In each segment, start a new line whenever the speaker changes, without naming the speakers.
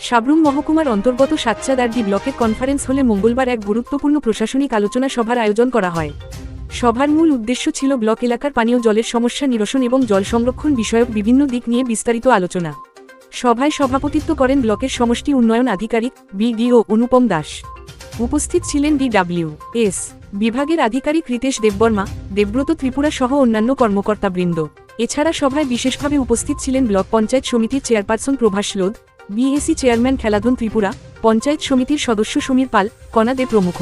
সাবরুম মহকুমার অন্তর্গত সাতচাদারদি ব্লকের কনফারেন্স হলে মঙ্গলবার এক গুরুত্বপূর্ণ প্রশাসনিক আলোচনা সভার আয়োজন করা হয়। সভার মূল উদ্দেশ্য ছিল ব্লক এলাকার পানীয় জলের সমস্যা নিরসন এবং জল সংরক্ষণ বিষয়ক বিভিন্ন দিক নিয়ে বিস্তারিত আলোচনা। সভায় সভাপতিত্ব করেন ব্লকের সমষ্টি উন্নয়ন আধিকারিক বিডিও অনুপম দাস। উপস্থিত ছিলেন ডিডাব্লিউ এস বিভাগের আধিকারিক রিতেশ দেববর্মা, দেবব্রত ত্রিপুরা সহ অন্যান্য কর্মকর্তাবৃন্দ। এছাড়া সভায় বিশেষভাবে উপস্থিত ছিলেন ব্লক পঞ্চায়েত সমিতির chairperson Prabhas Lodh BAC chairman Kheladhan Tripura, panchayat সমিতির সদস্য সমীর পাল কণা দে প্রমুখ।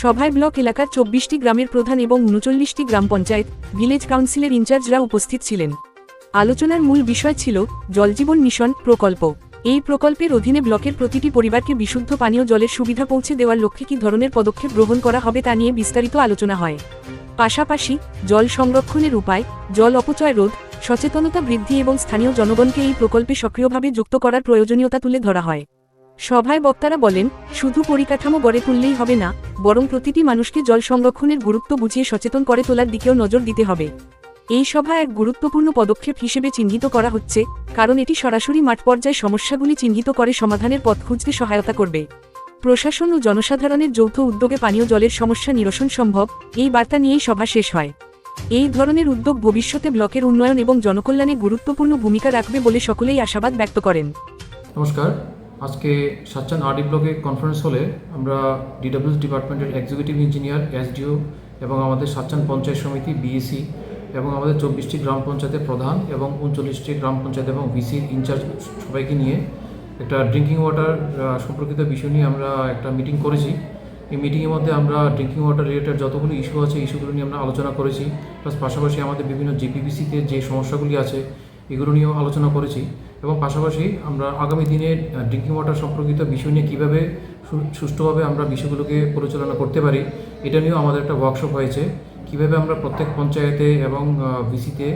সভায় ব্লক এলাকার চব্বিশটি গ্রামের প্রধান এবং উনচল্লিশটি গ্রাম পঞ্চায়েত, ভিলেজ কাউন্সিলের ইনচার্জরা উপস্থিত ছিলেন। আলোচনার মূল বিষয় ছিল জলজীবন মিশন প্রকল্প। এই প্রকল্পের অধীনে ব্লকের প্রতিটি পরিবারকে বিশুদ্ধ পানীয় জলের সুবিধা পৌঁছে দেওয়ার লক্ষ্যে কী ধরনের পদক্ষেপ গ্রহণ করা হবে তা নিয়ে বিস্তারিত আলোচনা হয়। পাশাপাশি জল সংরক্ষণের উপায়, জল অপচয় রোধ সচেতনতা বৃদ্ধি এবং স্থানীয় জনগণকে এই প্রকল্পে সক্রিয়ভাবে যুক্ত করার প্রয়োজনীয়তা তুলে ধরা হয়। সভায় বক্তারা বলেন, শুধু পরিকাঠামো গড়ে তুললেই হবে না, বরং প্রতিটি মানুষকে জল সংরক্ষণের গুরুত্ব বুঝিয়ে সচেতন করে তোলার দিকেও নজর দিতে হবে। এই সভা এক গুরুত্বপূর্ণ পদক্ষেপ হিসেবে চিহ্নিত করা হচ্ছে, কারণ এটি সরাসরি মাঠ পর্যায়ে সমস্যাগুলি চিহ্নিত করে সমাধানের পথ খুঁজতে সহায়তা করবে। প্রশাসন ও জনসাধারণের যৌথ উদ্যোগে পানীয় জলের সমস্যা নিরসন সম্ভব, এই বার্তা নিয়েই সভা শেষ হয়। এই ধরনের উদ্যোগ ভবিষ্যতে ব্লকের উন্নয়ন এবং জনকল্যাণে গুরুত্বপূর্ণ ভূমিকা রাখবে বলে সকলেই আশাবাদ ব্যক্ত করেন।
নমস্কার। আজকে সাচ্চান আরডি ব্লকে কনফারেন্স হলে আমরা ডিডব্লিউএস ডিপার্টমেন্টের এক্সিকিউটিভ ইঞ্জিনিয়ার এসডিও এবং আমাদের সাচ্চান পঞ্চায়েত সমিতি বিএসি এবং আমাদের চব্বিশটি গ্রাম পঞ্চায়েতের প্রধান এবং উনচল্লিশটি গ্রাম পঞ্চায়েত এবং ভিসির ইনচার্জ সবাইকে নিয়ে একটা ড্রিঙ্কিং ওয়াটার সম্পর্কিত বিষয় নিয়ে আমরা একটা মিটিং করেছি। এই মিটিংয়ের মধ্যে আমরা ড্রিঙ্কিং ওয়াটার রিলেটেড যতগুলো ইস্যু আছে ইস্যুগুলো নিয়ে আমরা আলোচনা করেছি। প্লাস পাশাপাশি আমাদের বিভিন্ন জিপিবিসিতে যে সমস্যাগুলি আছে, এগুলো নিয়েও আলোচনা করেছি। এবং পাশাপাশি আমরা আগামী দিনে ড্রিঙ্কিং ওয়াটার সম্পর্কিত বিষয় নিয়ে কীভাবে সুষ্ঠুভাবে আমরা বিষয়গুলোকে পরিচালনা করতে পারি, এটা নিয়েও আমাদের একটা ওয়ার্কশপ হয়েছে। কীভাবে আমরা প্রত্যেক পঞ্চায়েতে এবং ভিসিতে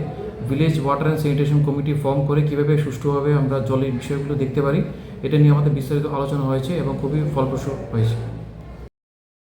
village water and sanitation committee form করে কীভাবে সুষ্ঠুভাবে আমরা জলের বিষয়গুলো দেখতে পারি, এটা নিয়ে আমাদের বিস্তারিত আলোচনা হয়েছে এবং খুবই ফলপ্রসূ হয়েছে।